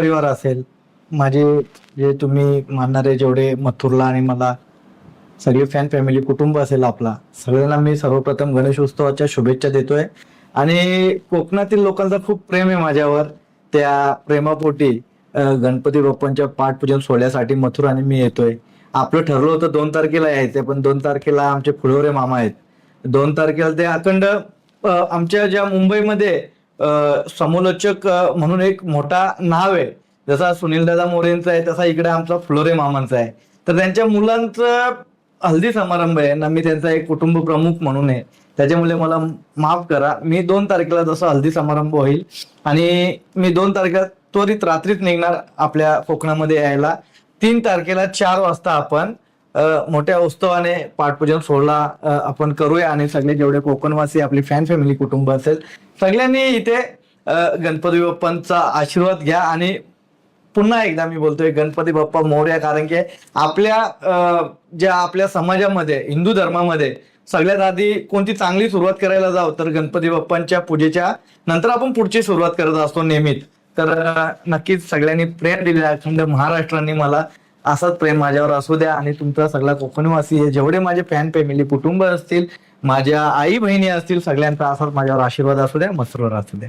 परिवार असेल माझे जे तुम्ही मानणारे जेवढे मथुरला आणि मला सगळे फॅन फॅमिली कुटुंब असेल आपला सगळ्यांना मी सर्वप्रथम गणेश उत्सवाच्या शुभेच्छा देतोय. आणि कोकणातील लोकांचा खूप प्रेम आहे माझ्यावर त्या प्रेमापोटी गणपती बाप्पांच्या पाठपूजन सोहळ्यासाठी मथुर आणि मी येतोय. आपलं ठरलं होतं दोन तारखेला यायचं पण दोन तारखेला आमचे फुलोरे मामा आहेत. दोन तारखेला ते अखंड आमच्या ज्या मुंबईमध्ये समालोचक म्हणून एक मोठा नाव आहे. जसा सुनील दादा मोरेंचा आहे तसा इकडे आमचा फ्लोरे मामांचा आहे. तर त्यांच्या मुलांचं हल्दी समारंभ आहे. ना मी त्यांचा एक कुटुंब प्रमुख म्हणून आहे. त्याच्यामुळे मला माफ करा. मी दोन तारखेला जसा हल्दी समारंभ होईल आणि मी दोन तारखेला त्वरित रात्रीच निघणार आपल्या कोकणामध्ये यायला. तीन तारखेला चार वाजता आपण मोठ्या उत्सवाने पाठपूजन सोहळा आपण करूया आणि सगळे जेवढे कोकणवासी आपली फॅन फॅमिली कुटुंब असेल सगळ्यांनी इथे गणपती बाप्पांचा आशीर्वाद घ्या आणि पुन्हा एकदा मी बोलतोय गणपती बाप्पा मोर्या कारण की आपल्या ज्या आपल्या समाजामध्ये हिंदू धर्मामध्ये सगळ्यात आधी कोणती चांगली सुरुवात करायला जाव तर गणपती बाप्पांच्या पूजेच्या नंतर आपण पुढची सुरुवात करत असतो नेहमीच. तर नक्कीच सगळ्यांनी प्रेम दिलेला अखंड महाराष्ट्राने मला असंच प्रेम माझ्यावर असू द्या आणि तुमचा सगळा कोकणवासी आहे. जेवढे माझे फॅन फॅमिली कुटुंब असतील माझ्या आई बहिणी असतील सगळ्यांचा असाच माझ्यावर आशीर्वाद असू द्या मसरूर असू द्या.